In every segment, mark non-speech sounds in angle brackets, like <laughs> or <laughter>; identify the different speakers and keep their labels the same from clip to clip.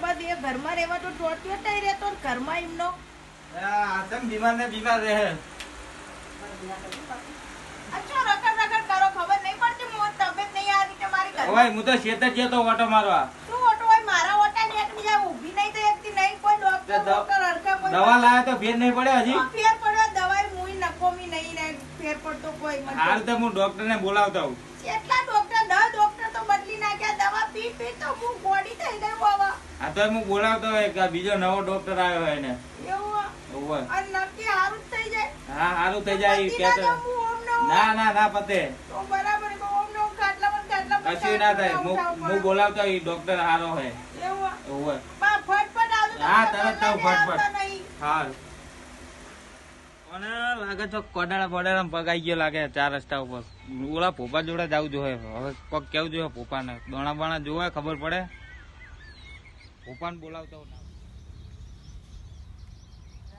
Speaker 1: અને એ ઘરમાં રહેવા તો ટોટ્યો રહેતો ને ઘરમાં એમનો?
Speaker 2: આ બીમાર ને બીમાર રહે.
Speaker 1: અચ્છા રખડ રખડ કરો ખબર નહીં પડતી મોત તબિયત નહીં આ રીતે મારી ઘર
Speaker 2: ઓય હું તો શેતર ગયો તો ઓટો મારવા.
Speaker 1: શું ઓટો? હોય મારા ઓટા ને એકની જાય ઊભી નહીં તો એકથી નહીં કોઈ ડોક્ટર ડોક્ટર હરખા કોઈ
Speaker 2: દવા લાવે તો ફેર નહીં પડે હજી?
Speaker 1: ફેર પડ્યો દવાઈ મુઈ નકોમી નહીં ને ફેર પડતો કોઈ મને
Speaker 2: હાલ તો હું ડોક્ટર ને બોલાવતા હું
Speaker 1: કેટલા ડોક્ટર દસ ડોક્ટર તો બદલી નાખ્યા દવા પી પી તો હું બોડી થઈ ગઈ
Speaker 2: તો હું બોલાવતો હોય કે બીજો નવો ડોક્ટર આવ્યો હોય ને હા સારું થઈ જાય
Speaker 1: પતિ ના ને.
Speaker 2: ના પતે. કશું ના થાય. હું બોલાવતો હોય ડોક્ટર સારો હોય. હા, તરત ફટફટ.
Speaker 1: આવતા
Speaker 2: મને લાગે છે કોડાળા બોડાળા પગાઈ ગયો લાગે ચાર રસ્તા ઉપર. ઓલા પોપા જોડે જવું જોઈએ. હવે કોક કેવું જોઈએ પોપાને? દોણા બાણા જોવે ખબર પડે? પોપાને બોલાવતો ના.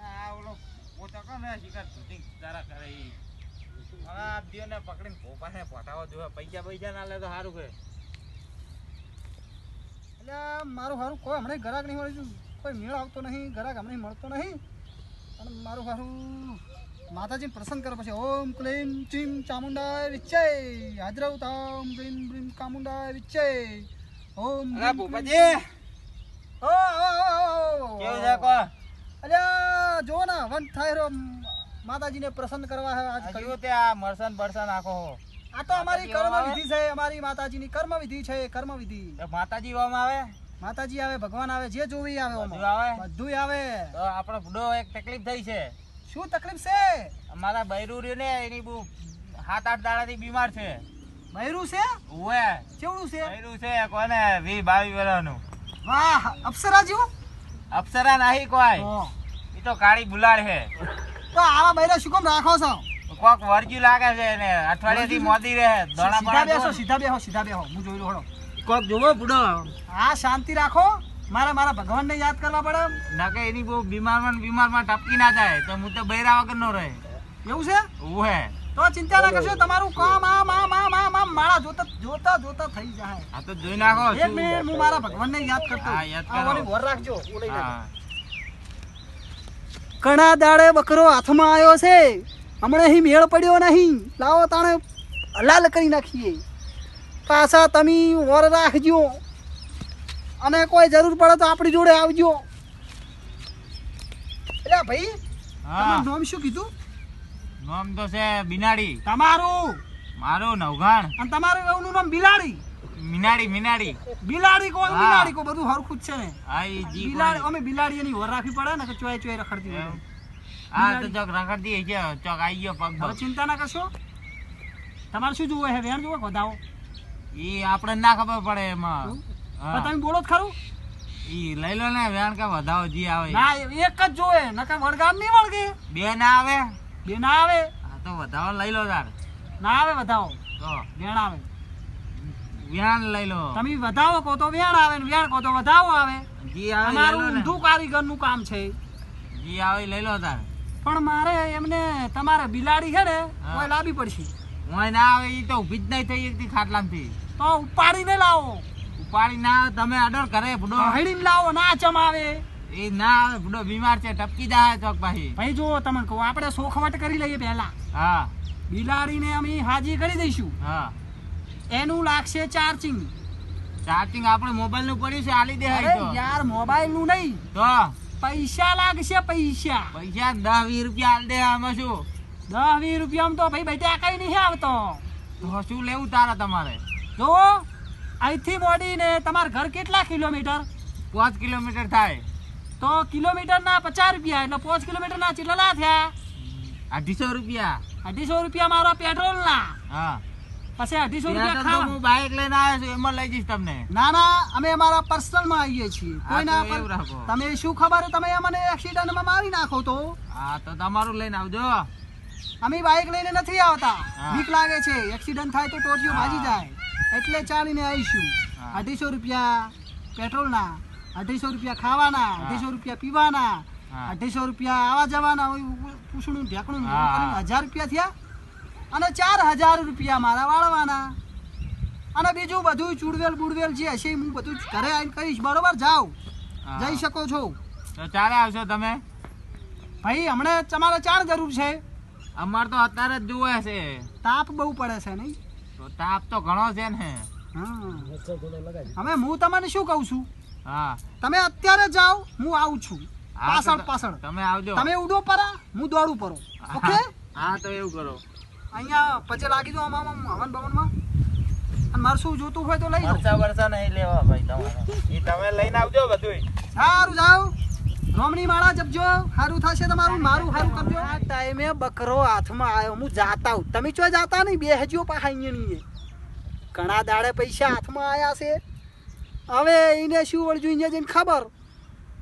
Speaker 2: આ ઓલો પોતા કોણ હે? શિકાર શૂટિંગ તારા કરે ઈ. આ દિયોને પકડીને પોપાને પટાવો જોઈએ પૈસા પૈસા ના લે તો સારું કે
Speaker 3: એટલે મારું સારું કોઈ હમણાં ગ્રાહક નહીં મળ્યું કોઈ મેળ આવતો નહીં ગ્રાહક હમણાં મળતો નહીં અને મારું સારું માતાજી પ્રસન્ન કરો પછી ઓમ ક્લીમ ચીમ ચામુંડાય વિચય હાજર તામ ક્લીમ બ્રીમ કામુંડાય વિચ્ચય ઓમ ભોપાજી
Speaker 2: કેવું છે કો
Speaker 3: અલ્યા જો ને વન થાય રહ્યો. માતાજીને પ્રસન્ન કરવા હે આજ
Speaker 2: તે આ મરસન બરસન આખો
Speaker 3: આ તો અમારી કર્મ વિધિ છે અમારી માતાજીની કર્મ વિધિ છે કર્મ વિધિ
Speaker 2: માતાજી વામ આવે?
Speaker 3: માતાજી આવે ભગવાન આવે જે જોવી આવે
Speaker 2: બધું આવે?
Speaker 3: બધુંય આવે.
Speaker 2: તો આપણો બુડો એક તકલીફ થઈ છે.
Speaker 3: શું તકલીફ છે?
Speaker 2: અમારા બૈરું રહ્યું ને એની બહુ સાત આઠ દાડાથી બીમાર છે.
Speaker 3: બૈરું છે?
Speaker 2: ઉવે.
Speaker 3: કેવડું છે?
Speaker 2: બૈરું છે કોને? વી બાવી વર્ષનું
Speaker 3: વાહ અપ્સરા જેવું?
Speaker 2: અપ્સરા નહીં કોઈ. એ તો કાળી બુલાડ છે.
Speaker 3: તો આવા બૈરા શું કામ રાખો છો?
Speaker 2: કોક વર્જ્યું લાગે છે એને અઠવાડિયાથી મોદી રહે દોણા
Speaker 3: સીધા બેસો સીધા બેહો સીધા બેહો હું જોઈ લઉં હળો
Speaker 2: કોક જોવો બુડો.
Speaker 3: હા શાંતિ રાખો. મારે મારા ભગવાનને યાદ કરવા પડે
Speaker 2: ના કે એની બહુ બીમારમાં ને બીમારમાં ટપકી ના જાય તો હું તો બૈરા વગર નો રહે.
Speaker 3: એવું છે?
Speaker 2: ઉવે
Speaker 3: તો ચિંતા ના કરશો તમારું કામ આમ આમ આમ આમ આમ માળા જોતા જોતા જોતા થઈ જાય.
Speaker 2: આ તો જોઈ નાખો
Speaker 3: એક મિનિટ હું મારા ભગવાનને યાદ કરતો
Speaker 2: હા, યાદ કરો.
Speaker 3: ઓલી વર રાખજો ઓલી રાખજો. દાડે બકરો હાથમાં આવ્યો છે. હમણાં અહીં મેળ પડ્યો નહીં. લાવો તાણે હલાલ કરી નાખીએ. પાછા તમે વર રાખજો. અને કોઈ જરૂર પડે તો આપણી જોડે આવજો. એટલે ભાઈ નામ શું કીધું?
Speaker 2: નામ તો છે બિનાડી.
Speaker 3: તમારું.
Speaker 2: મારું નવઘાણ.
Speaker 3: અને તમારું એનું નામ બિલાડી.
Speaker 2: મિનાડી મિનાડી.
Speaker 3: બિલાડી કો
Speaker 2: હા.
Speaker 3: બિલાડી કો બધું હરખું જ છે ને.
Speaker 2: ઈ જી
Speaker 3: બિલાડી અમે બિલાડી એની વર રાખવી પડે ને કે ચોય ચોય રખડતી હોય.
Speaker 2: આ તો ચોક રખડતી છે ચોક આઈ ગયો પગ
Speaker 3: હવે ચિંતા ના કરશો. તમારે શું જોવું હે વેણ જોવો વધાવો?
Speaker 2: ઈ આપણે ના ખબર પડે એમાં. હા.
Speaker 3: પણ તમે બોલો જ ખરું.
Speaker 2: ઈ લઈ લો ને વેણ કે વધાવો જી આવે.
Speaker 3: ના એક જ જોવે નકર વળગામ નહીં વળગે.
Speaker 2: બે ના આવે.
Speaker 3: બે ના આવે?
Speaker 2: હા તો વધાવો લઈ લો તાર.
Speaker 3: ના આવે વધાવો
Speaker 2: તો.
Speaker 3: વેણ આવે.
Speaker 2: વેણ લઈ લો.
Speaker 3: તમે વધાવો કહો તો વેણ આવે ને વેણ કહો તો વધાવો આવે.
Speaker 2: જી આવે લઈ
Speaker 3: તમારું
Speaker 2: લો ને.
Speaker 3: કામ છે.
Speaker 2: જી આવે લઈ લો તાર.
Speaker 3: પણ મારે એમને તમારે બિલાડી છે ને કોઈ લાવવી પડશે.
Speaker 2: હું ના આવે એ તો ઊભી જ નહીં થઈ એકથી ખાટલામાંથી.
Speaker 3: તો ઉપાડીને લાવો.
Speaker 2: ઉપાડી ના આવે તમે અડર કરે બુડો
Speaker 3: હળીને લાવો ના ચમાવે.
Speaker 2: એ ના આવે બુડો બીમાર છે ટપકી જાય ચોક ભાઈ
Speaker 3: ભાઈ જો તમને કહું આપણે સોખવટ કરી લઈએ પહેલા.
Speaker 2: હા.
Speaker 3: બિલાડીને અમે હાજી કરી દઈશું.
Speaker 2: હા.
Speaker 3: એનું લાગશે ચાર્જિંગ
Speaker 2: ચાર્જિંગ આપણે મોબાઈલનું પડ્યું છે આલી દે
Speaker 3: યાર મોબાઈલનું નહીં.
Speaker 2: તો?
Speaker 3: પૈસા લાગશે પૈસા.
Speaker 2: પૈસા દસ વીસ રૂપિયા આલ દે આમાં શું?
Speaker 3: દસ વીસ રૂપિયામાં તો ભાઈ બેટા કઈ નહીં આવતો.
Speaker 2: તો શું લેવું તારા તમારે?
Speaker 3: જો અહીંથી મોડીને તમારા ઘર કેટલા કિલોમીટર?
Speaker 2: પાંચ કિલોમીટર થાય.
Speaker 3: તો કિલોમીટરના પચાસ રૂપિયા એટલે પાંચ કિલોમીટરના કેટલા થયા?
Speaker 2: અઢીસો રૂપિયા.
Speaker 3: અઢીસો રૂપિયા મારા પેટ્રોલના.
Speaker 2: હા.
Speaker 3: પછી અઢીસો રૂપિયા ખાવ.
Speaker 2: હું બાઇક લઈને આવ્યો છું એમાં લઈ જઈશ તમને.
Speaker 3: ના ના અમે અમારા પર્સનલમાં આવીએ છીએ. કોઈના પર- તમે શું ખબર તમે અમને એક્સિડન્ટમાં મારી નાખો તો?
Speaker 2: હા તો તમારું લઈને આવજો.
Speaker 3: અમે બાઇક લઈને નથી આવતા. બીક લાગે છે. એક્સિડન્ટ થાય તો ટોટીઓ. ભાજી જાય. એટલે ચાલીને આવીશું. અઢીસો રૂપિયા પેટ્રોલના. અઢીસો રૂપિયા ખાવાના અઢીસો રૂપિયા પીવાના અઢીસો રૂપિયા આવા જવાના હોય પૂછણું ઢેકણું હજાર રૂપિયા થયા અને ચાર હજાર રૂપિયા મારા વાળવાના. અને બીજું બધું ચૂડવેલ બુડવેલ જે હશે હું બધું જ ઘરે આવીને કહીશ. બરોબર? જાઓ. જઈ શકો છો.
Speaker 2: તો ચાલે આવશો તમે?
Speaker 3: ભાઈ હમણે તમારે ચાર જરૂર છે.
Speaker 2: અમાર તો અત્યારે જ જુએ છે.
Speaker 3: તાપ બહુ પડે છે નહીં?
Speaker 2: તો તાપ તો ઘણો છે ને.
Speaker 3: હા. હવે હું તમને શું કહું છું?
Speaker 2: હા.
Speaker 3: તમે અત્યારે જાઓ હું આવું છું. પાછળ પાછળ.
Speaker 2: તમે આવજો.
Speaker 3: તમે ઉડો પરા હું દોડું પરો. ઓકે?
Speaker 2: હા તો એવું કરો.
Speaker 3: અહીંયા પછી લાગી દો આમાં આમાં હવન ભવનમાં. અને મારે શું જોતું હોય તો લઈ જાઓ.
Speaker 2: વરસા નહીં લેવા ભાઈ તમારે. એ તમે લઈને આવજો બધું
Speaker 3: સારું જાઓ. રોમણી માળા જપજો. સારું થશે તમારું મારું સારું કરજો. આ ટાઈમે બકરો હાથમાં આવ્યો હું જાતા હું તમે ચો જાતા નહીં બે હજીઓ પાછા અહીંયા નહીં ઘણા દાડે પૈસા હાથમાં આવ્યા છે. હવે એને શું વળજું અહીંયા જઈને ખબર?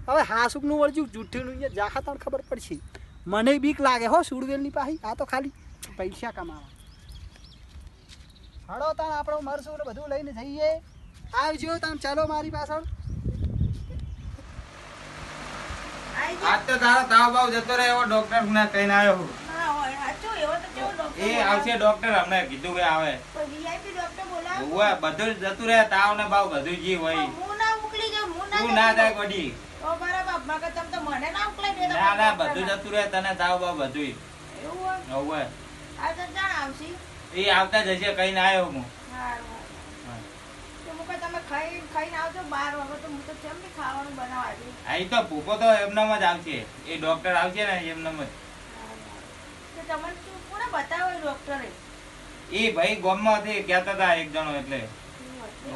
Speaker 3: હવે હાસુકનું વળજું જૂઠીનું અહીંયા જાખા તણ ખબર પડશે. મને બીક લાગે હો સુડવેલની પાહી આ તો ખાલી પૈસા કમાવા. હળો તાણ આપણો મરશું ને બધું લઈને જઈએ. આવજો તમે ચાલો મારી પાછળ.
Speaker 2: આજ તો તારો તાવ બાવ જતો રહે એવો ડોક્ટર ને કહીને આવ્યો હું.
Speaker 1: ના હોય સાચું એવો તો કેવો ડોક્ટર
Speaker 2: એ આવશે ડોક્ટર હમણે કીધું કે આવે.
Speaker 1: વીઆઈપી ડોક્ટર બોલાવો
Speaker 2: ઓવે બધું જતું રહે તાવ ને બાવ બધું જી હોય.
Speaker 1: હું ના મોકલી જાઉં હું ના
Speaker 2: તું ના
Speaker 1: થાય.
Speaker 2: કોડી
Speaker 1: તો તમ તો મને ના મોકલાઈ દે
Speaker 2: ના ના બધું જતું રહે તને તાવ બાવ બધું
Speaker 1: એવું હોય?
Speaker 2: ઓવે
Speaker 1: આ તો જાણ આવશે.
Speaker 2: એ આવતા જશે ના આવ્યો હું.
Speaker 1: સારું. તો તમે ખાઈ ખાઈને આવજો બાર વાગે તો કેમ નહીં ખાવાનું બનાવવા દઉં
Speaker 2: તો ભૂકો તો એમનામ જ આવશે. એ ડોક્ટર આવશે ને એમનામ જ.
Speaker 1: તમને શું કોને બતાવો ડોક્ટરે
Speaker 2: એ ભાઈ ગામમાં હતી કહેતા હતા એક જણો એટલે.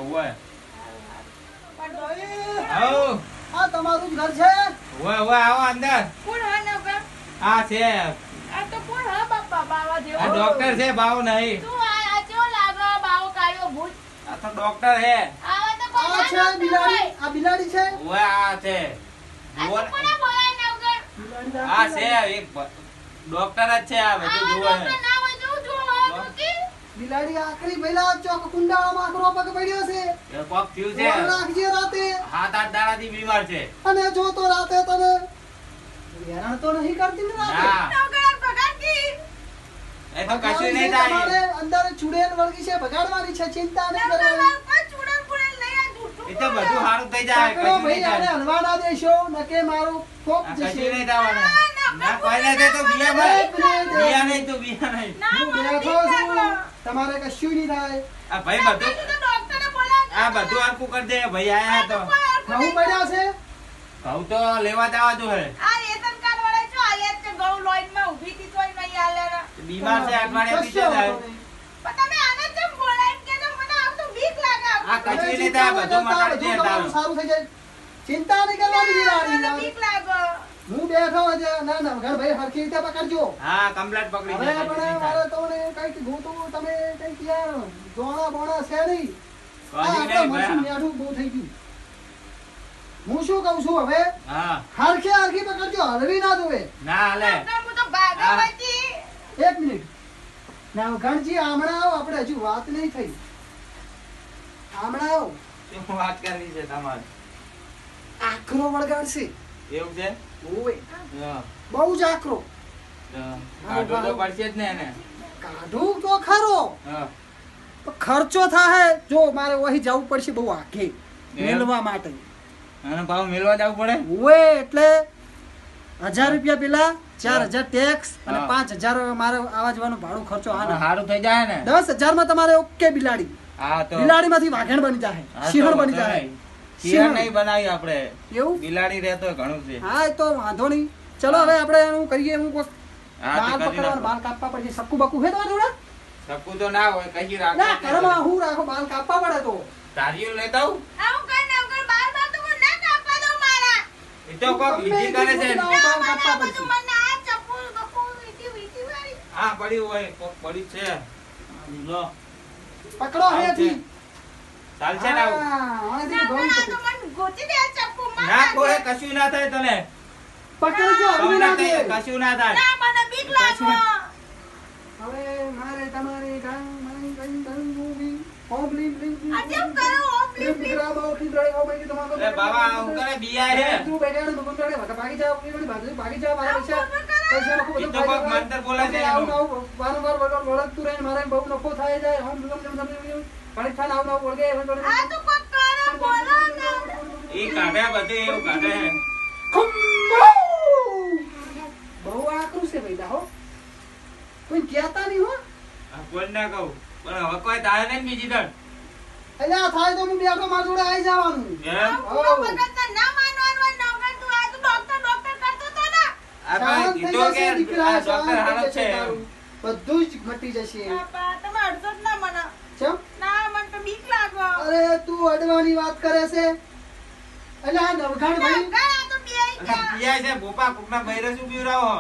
Speaker 2: ઓવે
Speaker 1: ડોક્ટર
Speaker 3: આ તમારું ઘર છે?
Speaker 2: ઓવે ઓવે આવો અંદર.
Speaker 1: કોણ હા નવકા
Speaker 2: આ છે.
Speaker 1: આ તો કોણ હા બાપા બાવા
Speaker 2: આ ડોક્ટર છે બાવ નહીં.
Speaker 1: આ આ કેવો લાગે બાવો કાળિયો ભૂત?
Speaker 2: આ તો ડોક્ટર છે.
Speaker 1: તો
Speaker 3: બિલાડી. આ બિલાડી છે?
Speaker 2: ઓવે આ છે. ને. આ એક ડોક્ટર જ છે આ બધું
Speaker 1: આવા
Speaker 2: જુઓ
Speaker 1: ડોક્ટર
Speaker 2: ને
Speaker 1: ના હોય તો હું જોવા ડોકી
Speaker 3: બિલાડી આખરી ભઈલા ચોક કુંડાળામાં આકરો પગ પડ્યો છે.
Speaker 2: એ કોક થયું છે.
Speaker 3: રાખજે રાતે.
Speaker 2: હાથ આઠ દાડાથી બીમાર છે.
Speaker 3: અને જો તો રાતે તને હેરાન તો નહીં કરતી ને રાતે?
Speaker 2: નોકર
Speaker 1: નવગર
Speaker 2: એ તો કશું નહીં થાય.
Speaker 3: અંદર ચુડેલ વળગી છે ભગાડવાની છે ચિંતા નહીં કરવાની.
Speaker 1: કોઈ લઈ આ જૂઠું
Speaker 2: એ તો બધું સારું થઈ જાય કશું નહીં થાય.
Speaker 3: હલવા ના દેશો નકે મારું કોક
Speaker 2: આ
Speaker 3: જશે.
Speaker 2: કશું નહીં થવાનું. ના કોઈ નહીં તો બિયા
Speaker 3: એક
Speaker 2: બિયા નહીં તો બિયા નહીં.
Speaker 3: હું બેઠો છું. તમારે કશું નહીં થાય.
Speaker 2: આ ભાઈ બધું આ બધું આખું કરી દે ભાઈ આયા તો.
Speaker 3: ઘઉં પડ્યા છે?
Speaker 2: ઘઉં તો લેવા દેવા જો હે.
Speaker 1: આ રેશન કાર્ડ વાળા જો આલ્યા છે ઘઉં લાઈનમાં ઊભી હતી તોય નહીં આલ્યા
Speaker 2: બીમાર છે અઠવાડિયા બીજે થાય. બધું મટાડી દે
Speaker 3: બધું સારું થઈ જાય. ચિંતા નહીં કરવાની
Speaker 1: મને બીક લાગે.
Speaker 3: હું બેઠો છે ના ના ઘર ભાઈ હરખી રીતે પકડજો.
Speaker 2: હા કમ્પ્લેટ પકડી
Speaker 3: હવે પણ મારે તો ને કંઈક ગોતું તમે કંઈક યાર જોણા બોણા છે નહીં. આ
Speaker 2: ભાઈ
Speaker 3: મેઠું બહુ થઈ ગયું. હું શું કહું છું હવે?
Speaker 2: હા.
Speaker 3: હરખી હરખી પકડજો હલવી ના જોવે.
Speaker 2: ના હલે.
Speaker 1: હું તો ભાગવા
Speaker 2: હા.
Speaker 3: એક મિનિટ. ના ઘણજી હમણાં આવો આપણે હજુ વાત નહીં થઈ. હમણાં આવો.
Speaker 2: શું વાત કરવી છે તમારે?
Speaker 3: આકરો વળગાડશે.
Speaker 2: એવું છે?
Speaker 3: બહુ જ
Speaker 2: આકરો. કાઢો તો પડશે જ ને એને.
Speaker 3: કાઢું તો ખરો. ખર્ચો થાય જો મારે વહી જવું પડશે બહુ આગે મેળવા માટે.
Speaker 2: અને ભાવ મેળવા જવું પડે?
Speaker 3: ઓએ એટલે હજાર રૂપિયા પેલા ચાર હજાર ટેક્સ અને પાંચ હજાર મારે આવા જવાનો ભાડું ખર્ચો આનો.
Speaker 2: સારું થઈ જાય ને.
Speaker 3: દસ હજારમાં તમારે ઓકે બિલાડી.
Speaker 2: હા તો
Speaker 3: બિલાડી માંથી વાઘણ બની જાય સિંહણ બની જાય.
Speaker 2: શિયાળ નહીં બનાવી આપણે?
Speaker 3: એવું?
Speaker 2: બિલાડી રહેતો ઘણું છે.
Speaker 3: હા એ તો વાંધો નહીં. ચલો હવે આપણે એનું કરીએ હું કોક બાલ પકડવાનું બાલ કાપવા પડશે સક્કુ બક્કુ હે તમારા જોડે?
Speaker 2: શકું તો ના હોય કઈ
Speaker 3: ના ઘરમાં હું રાખો બાલ કાપવા પડે તો.
Speaker 2: તારીઓ લેતા આવું?
Speaker 1: આવું કઈ ના કર, બાર બાર તો મને ના કાપવા દો મારા.
Speaker 2: એ તો કોક વિધિ કરે છે.
Speaker 3: બાલ કાપવા પડશે.
Speaker 1: મને આ ચપ્પુ, બપ્પુ, વીંટી, વીંટી વાળી.
Speaker 2: હા પડ્યું હોય કોક પડ્યું છે. લો.
Speaker 3: પકડો
Speaker 2: ચાલશે ને આવું
Speaker 3: હા, અહીંયાથી
Speaker 1: ના,
Speaker 3: ગળું
Speaker 1: ના, આ
Speaker 3: પકડો.
Speaker 1: તો મને ગોતી દે આ ચપ્પુ, મને
Speaker 2: ના
Speaker 1: ના
Speaker 2: કોઈ કશું ના થાય તને.
Speaker 3: પકડજો હલવી ના દે.
Speaker 2: કશું ના થાય.
Speaker 1: મને બીક લાગે.
Speaker 3: હવે મારે તમારે ગામ મારી મૂવી. ઓમ.
Speaker 1: કરો? ઓમ
Speaker 3: ઓમ ઓમ
Speaker 2: અરે બાબા હું કરે બિયા
Speaker 3: તું બેઠા ને ભગવાન ભાગી જાઓ, પેલી બાજુ ભાગી જાઓ, મારા પૈસા. પૈસા નફો
Speaker 2: તો કોક મંતર બોલાય છે
Speaker 3: આવું આવું વારંવાર મારે બહુ નફો થાય જાય હમ લમ લમ. ખાને આવું ને આવું વળગે હવે થોડી-
Speaker 1: આ તો કોક બોલો ને.
Speaker 2: એ કાઢે બધું એવું કાઢે.
Speaker 3: બહુ આકરું છે ભાઈ હો કોઈ કહેતા નહીં હો.
Speaker 2: આ કોણ ના કહું. પણ હવે કોઈ તારે નહીં બીજી દળ.
Speaker 3: એટલે આ થાય તો હું બેઠો મારા જોડે આવી જવાનું.
Speaker 2: એમ?
Speaker 1: ના માનવાનું નવગણ તું આ તો ડોક્ટર ડોક્ટર કરતો તો ને.
Speaker 2: આ ભાઈ કીધો કે આ ડોક્ટર
Speaker 3: શાંત
Speaker 2: જ છે.
Speaker 3: બધું જ ઘટી જશે.
Speaker 1: બાપા તમે જ ના મને.
Speaker 3: ચમ? અરે તું અડવાની વાત કરે છે? એટલે આ નવઘાણ ભાઈ
Speaker 2: છે ભોપા કોકના બૈરે શું પીવડાવો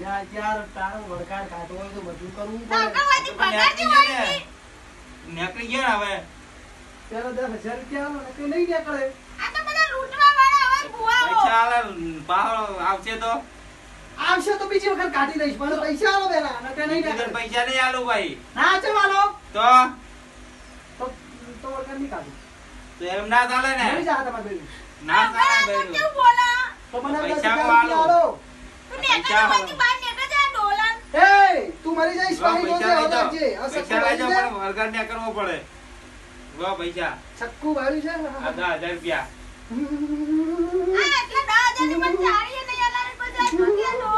Speaker 3: યાર યાર તારો વડકાર કાઢવો હોય તો બધું કરવું પડે.
Speaker 2: નેકળી ગયો હવે.
Speaker 3: ત્યારે દસ હજાર રૂપિયા આલો નકળી નહીં નીકળે.
Speaker 1: આ તો બધા લૂંટવા વાળા હવે ભુવાઓ
Speaker 2: પૈસા આલે આવશે તો.
Speaker 3: આવશે તો બીજી વખત કાઢી દઈશ પણ પૈસા આલો પેલા નકર નહીં
Speaker 2: પૈસા નહીં આલું ભાઈ.
Speaker 3: ના
Speaker 2: તો
Speaker 3: તો? તો વળગાડ નહીં કાઢું.
Speaker 2: તો એમ ના ચાલે ને.
Speaker 3: મરી જા તમારે બેન.
Speaker 2: ના ચાલે
Speaker 1: નવગણ તો બોલા.
Speaker 3: તો મને
Speaker 2: પૈસા આલો.
Speaker 3: આલો.
Speaker 1: તું નેકળવાથી બહાર નીકળ જા ડોલન.
Speaker 3: એ તું મરી જઈશ પાણી
Speaker 2: પૈસા
Speaker 3: રોજે
Speaker 2: લઈ
Speaker 3: હલાવજે.
Speaker 2: જાઓ.
Speaker 3: આ
Speaker 2: પૈસા લઈ જાઓ, પણ વળગાડ ત્યાં કરવો પડે. લો પૈસા.
Speaker 3: સક્કુ વાળ્યું છે?
Speaker 2: આ હજાર રૂપિયા.
Speaker 1: આ એટલા દસ હજારની મને ચાળીએ નહીં અલાવે બધા જોતી હતો.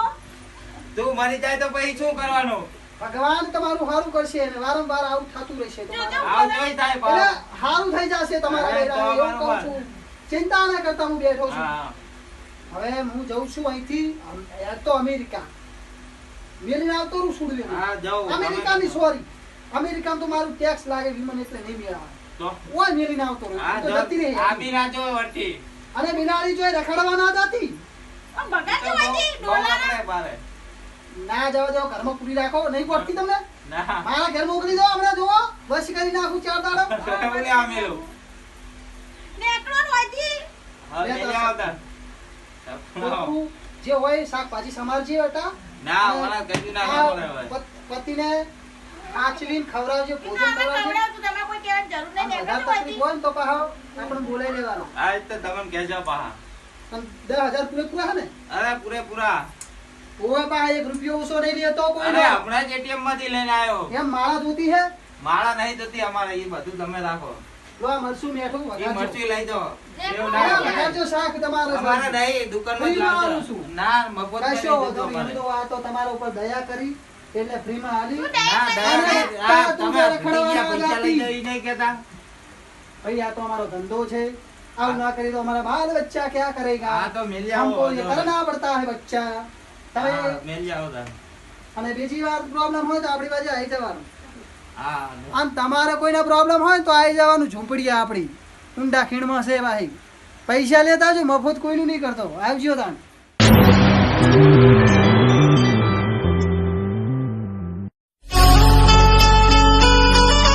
Speaker 2: તું મરી જાય તો પછી શું કરવાનું?
Speaker 3: ભગવાન તમારું સારું કરશે અને વારંવાર આવું થતું રહેશે. સારું થઈ જશે તમારા એવું કહું છું. ચિંતા ના કરતા હું બેઠો છું. હવે હું જઉં છું અહીંથી તો અમેરિકા. મેલીને આવતો રહું સુડવીને.
Speaker 2: અમેરિકા
Speaker 3: ની સોરી અમેરિકા તો મારું ટેક્સ લાગે વિમાન એટલે નહીં મેળવવાનું
Speaker 2: તો?
Speaker 3: ઓય મેલીને આવતો જતી રહી અને બિલાડી જો રખડવા ના જતી.
Speaker 1: પણ
Speaker 3: ના જાવ જાવ ઘરમાં પૂરી રાખો. નહીં પડતી તમને? મારા ઘર મોકલી દો હમણાં જોવો બસ કરી નાખું ચાર દાડો. <laughs>
Speaker 2: બોલે આ મેલું
Speaker 3: નેકડો. જે હોય શાકભાજી સમારજે હતા
Speaker 2: ના મારા કશું ના
Speaker 3: પતિને આચલીન ખવડાવજે ભોજન
Speaker 1: અમે તમે કોઈ કહેવાની જરૂર નહીં. નેકડો
Speaker 3: તકલીફ હોય તો પાહો આપણે બોલાઈ લેવાનો.
Speaker 2: આ તો તમને કહેજો પાહા.
Speaker 3: અને દસ હજાર પૂરેપૂરા હે ને?
Speaker 2: અરે પૂરેપૂરા.
Speaker 3: ઓવે પાછા એક રૂપિયો ઓછો નહીં લેતો કોઈ
Speaker 2: અરે હમણાં જ ATM માંથી લઈને આવ્યો
Speaker 3: એમ માળા જોતી હે
Speaker 2: માળા નહીં જતી અમારે એ બધું તમે રાખો
Speaker 3: લો આ મરચું મેઠું
Speaker 2: એ
Speaker 3: વઘારજો.
Speaker 2: મરચી લઈ જાઓ
Speaker 1: જે
Speaker 2: એવું
Speaker 3: હા,
Speaker 2: ના
Speaker 1: બોલો.
Speaker 2: કરાય.
Speaker 3: વઘારજો શાક તમારે
Speaker 2: અમારે નહીં દુકાનમાં જ
Speaker 3: ફ્રીમાં
Speaker 2: લાવજો.
Speaker 3: આલું છું.
Speaker 2: ના મફત માં
Speaker 3: કશો
Speaker 2: નહીં
Speaker 3: વાંધો
Speaker 2: દીધું
Speaker 3: નહીં.
Speaker 2: અમારે.
Speaker 3: એમ તો આ તો તમારા ઉપર દયા કરી એટલે ફ્રીમાં આલી
Speaker 1: તું દયા
Speaker 2: ના,
Speaker 1: કરી.
Speaker 2: દયા
Speaker 3: અરે,
Speaker 2: નહીં. આ
Speaker 3: તા તું
Speaker 2: તમે
Speaker 3: જયારે
Speaker 2: ભૂલી ગયા,
Speaker 3: ખડવા
Speaker 2: પૈસા લઈ
Speaker 3: જતી.
Speaker 2: જાઓ ઈ નહીં કહેતા.
Speaker 3: ભાઈ આ તો અમારો ધંધો છે આવું ના કરી તો હમારા બાલ બચ્ચા ક્યાં કરેગા
Speaker 2: હા, તો મિલ જાઓ.
Speaker 3: हमको ये करना पड़ता है बच्चा તમે
Speaker 2: મેલ જાઓ
Speaker 3: અને બીજી વાર પ્રોબ્લેમ હોય તો આપણી બાજુ આવી જવાનું. આમ તમારે કોઈને પ્રોબ્લેમ હોય તો આવી જવાનું ઝૂંપડી આપણી. ઊંડા ખીણમાં છે ભાઈ. પૈસા લેતા છો મફત કોઈનું નહીં કરતો. આવજો તાણ.